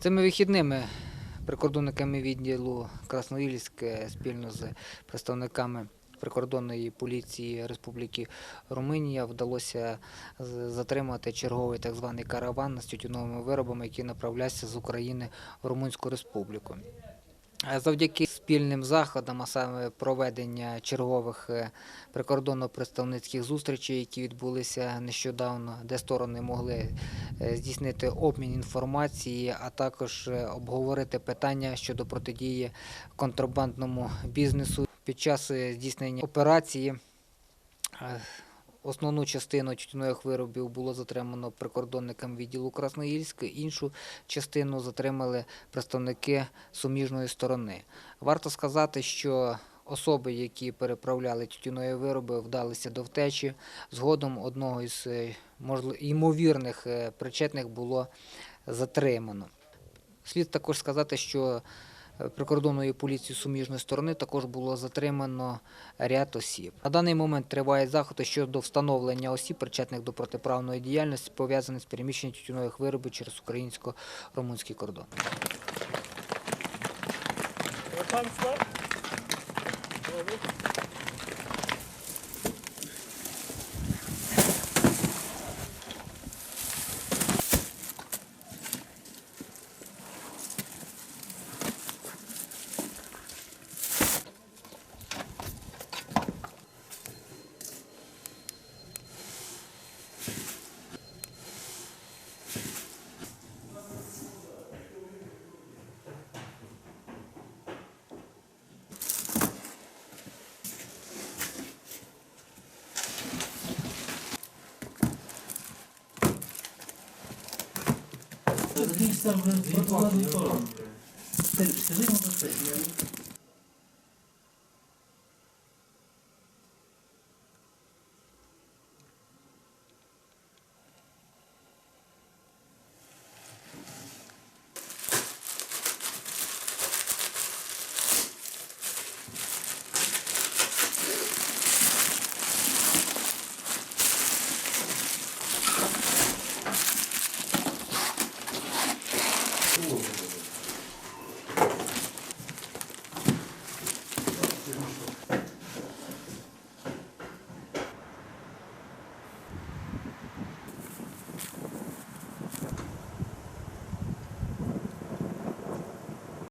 Цими вихідними прикордонниками відділу Красноїльськ е, спільно з представниками прикордонної поліції Республіки Румунія вдалося затримати черговий так званий караван з тютюновими виробами, який направлявся з України в Румунську Республіку. Е, Завдяки спільним заходам, а саме проведення чергових е, прикордонно-представницьких зустрічей, які відбулися нещодавно, де сторони могли е, здійснити обмін інформації, а також е, обговорити питання щодо протидії контрабандному бізнесу під час здійснення операції. Основну частину тютюнових виробів було затримано прикордонникам відділу Красноїльськ, іншу частину затримали представники суміжної сторони. Варто сказати, що особи, які переправляли тютюнові вироби, вдалися до втечі. Згодом одного із е, ймовірних е, причетних було затримано. Слід також сказати, що е, поліції суміжної сторони також було затримано ряд осіб. На даний момент тривають заходи щодо встановлення осіб, причетних до протиправної діяльності, пов'язаних з переміщенням тютюнових виробів через українсько-румунський кордон. Пан Quem sabe, por outro lado, tem que ser